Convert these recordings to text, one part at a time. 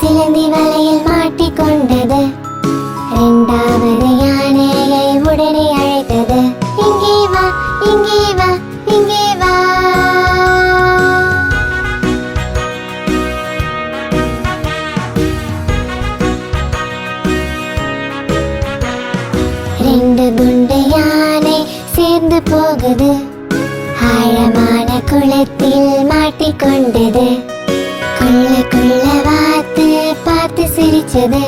சிலந்தி வலையில் மாட்டிக்கொண்டது. இரண்டாவது யானையை உடனே அழைத்தது. இங்கே வா இங்கே வா இங்கே வா. ரெண்டு குண்டு யானை சேர்ந்து போகுது. ஆழமான குளத்தில் மாட்டிக்கொண்டது. கொள்ள கொள்ள அழைச்சது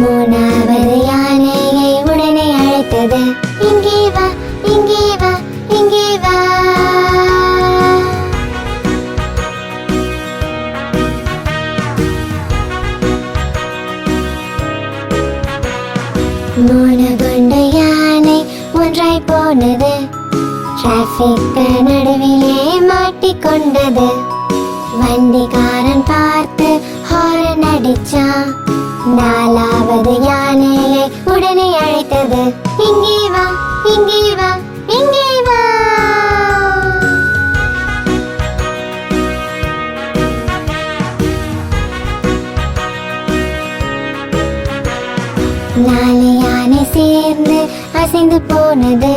மூணாவது யானையை உடனே அழைத்தது. இங்கே வா இங்கே வா இங்கே வா. மூணு கொண்டு யானை ஒன்றாய் போனது. டிராபிக் நடுவிலே மாட்டிக்கொண்டது வண்டிக்காரன் பார்த்து ஹாரன் அடிச்சான். நாலாவது யானையை உடனே அழைத்தது இங்கே வா இங்கே வா இங்கே வா. நாலு யானை சேர்ந்து அசைந்து போனது.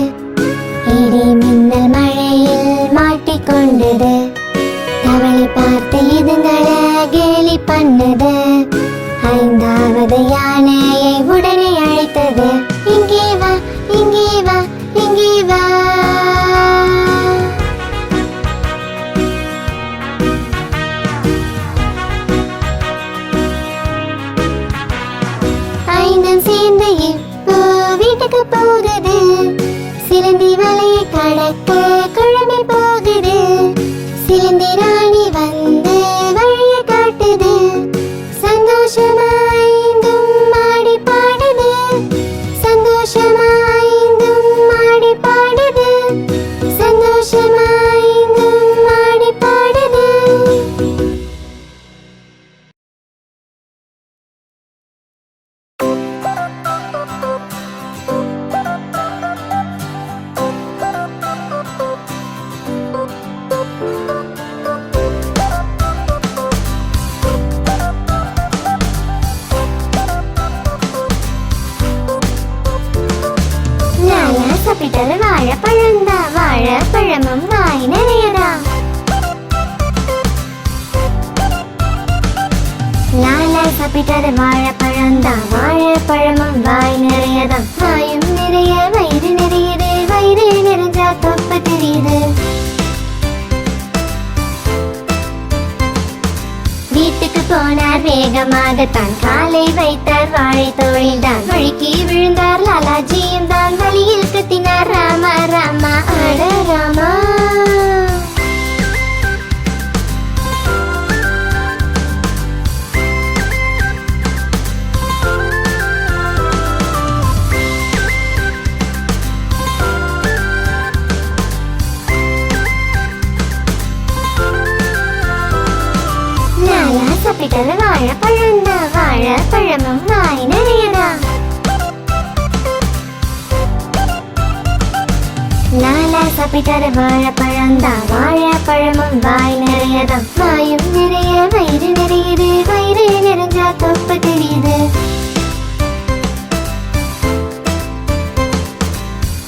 காப்பி தர வாழைப்பழம்தான் வாழைப்பழமும் வாய் நிறையதான். வாயும் நிறைய வயிறு நிறையுது. வயிறு நிறைஞ்சா தொப்பு தெரியுது.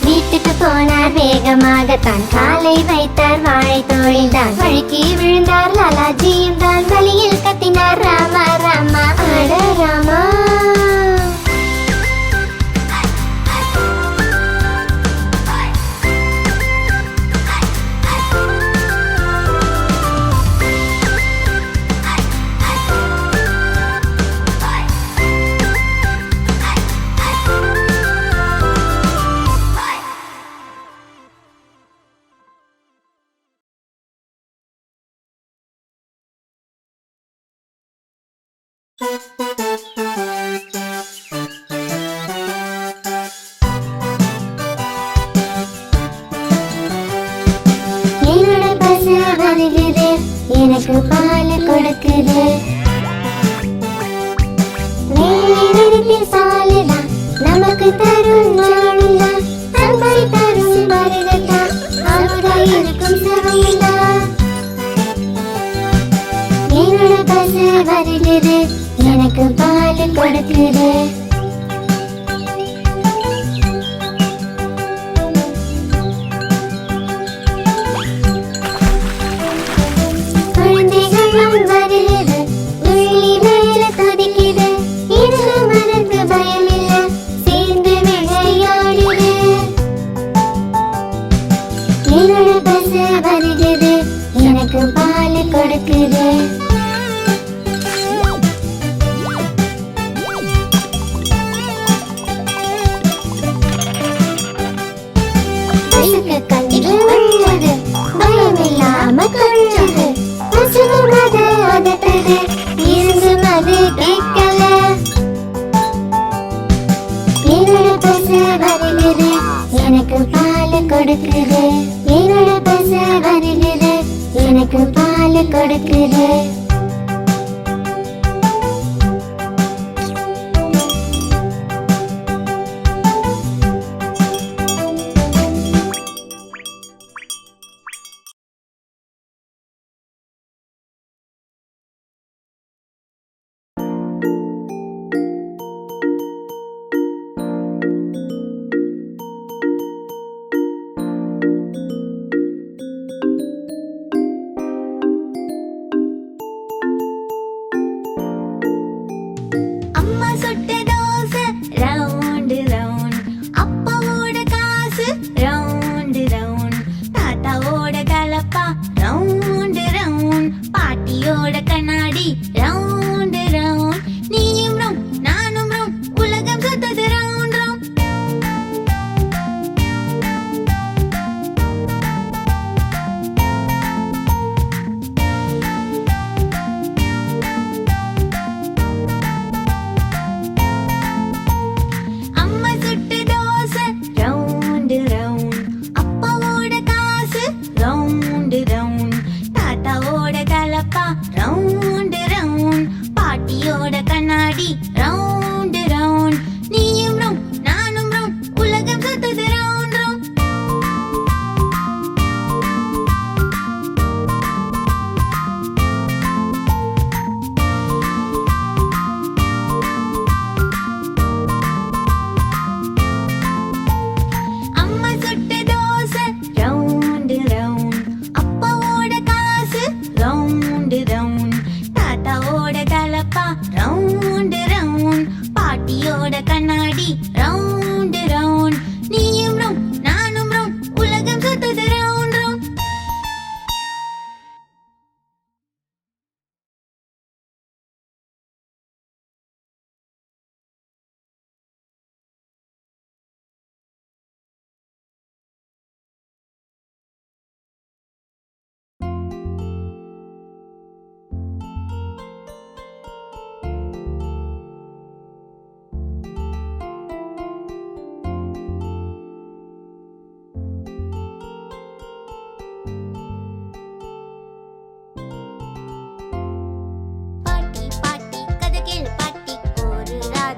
வீட்டுக்கு போனார் வேகமாகத்தான். காலை வைத்தார் வாழை தோழில்தான். வழுக்கி விழுந்தார் லாலாஜியும் தான் வழியில் கத்தினார் ராமா ராமா. ஆட ராமா.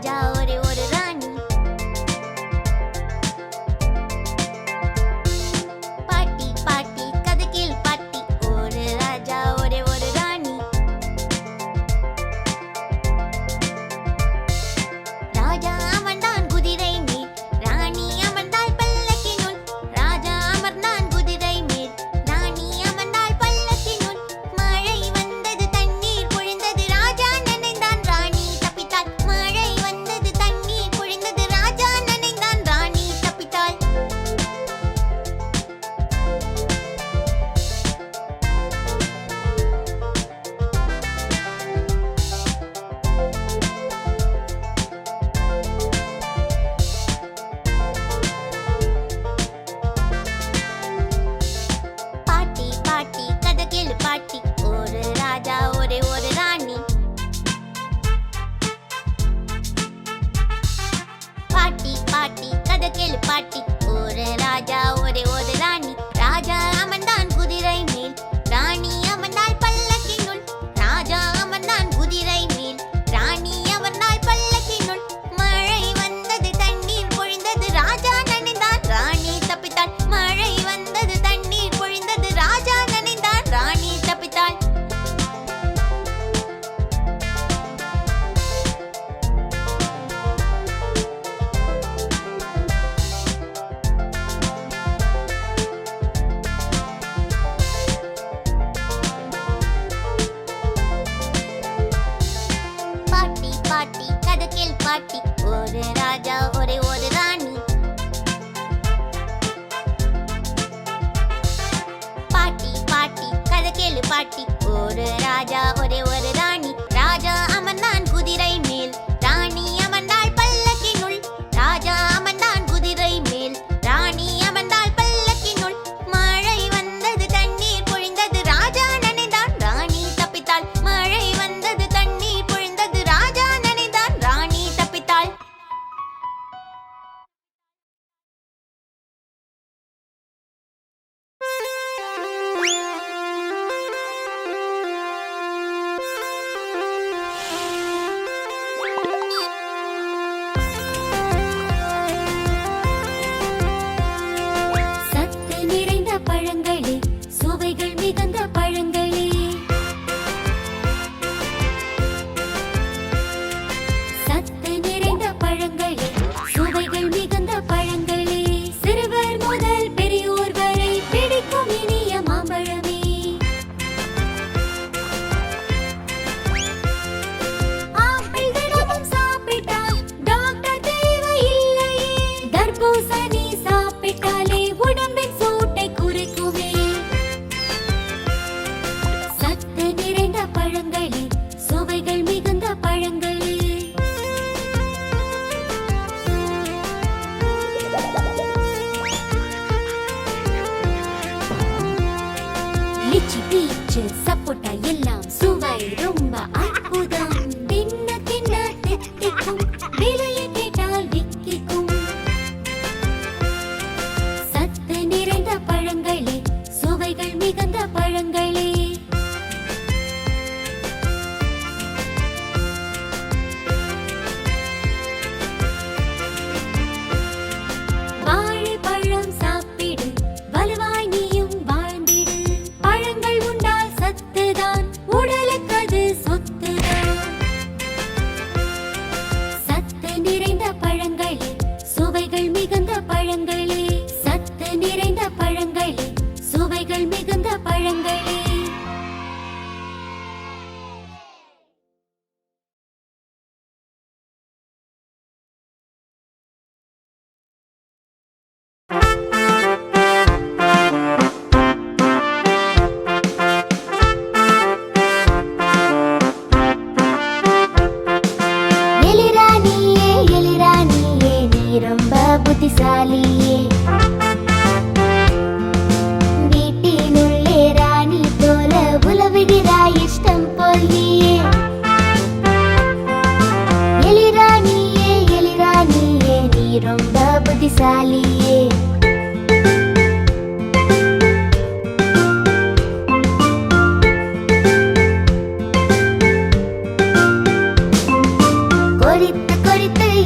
Dow.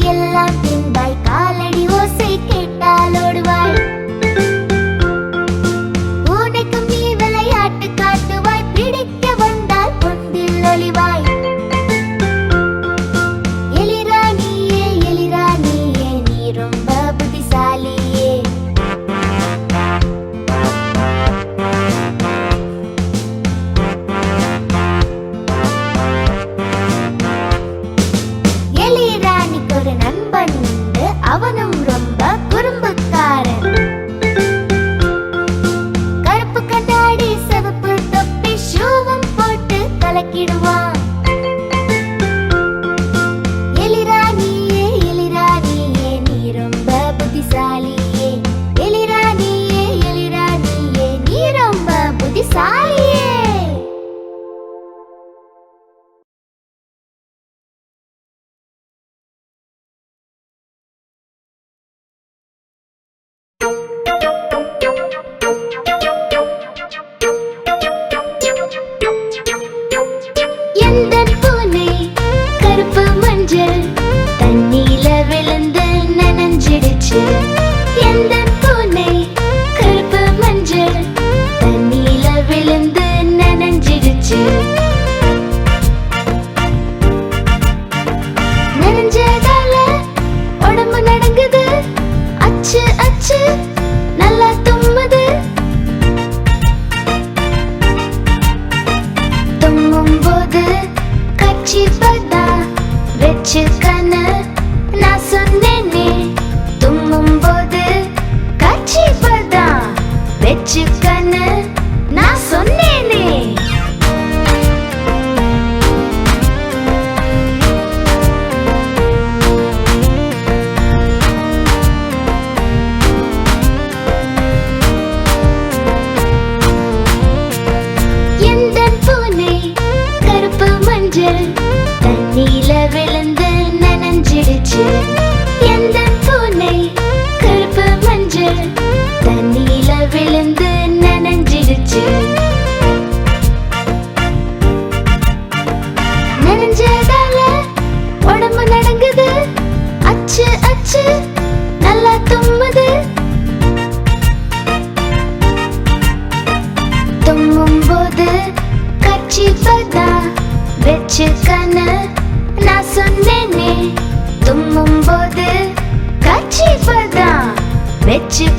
Love. like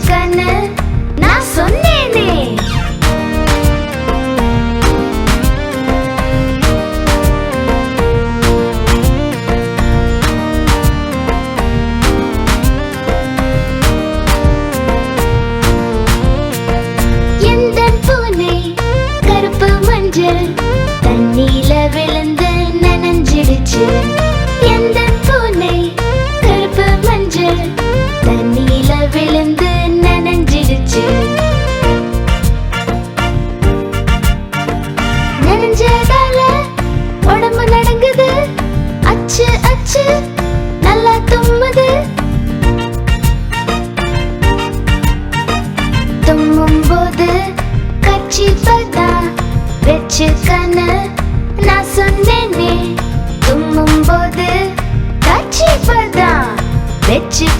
கண்ணு. நான் சொன்னேனே. 맷집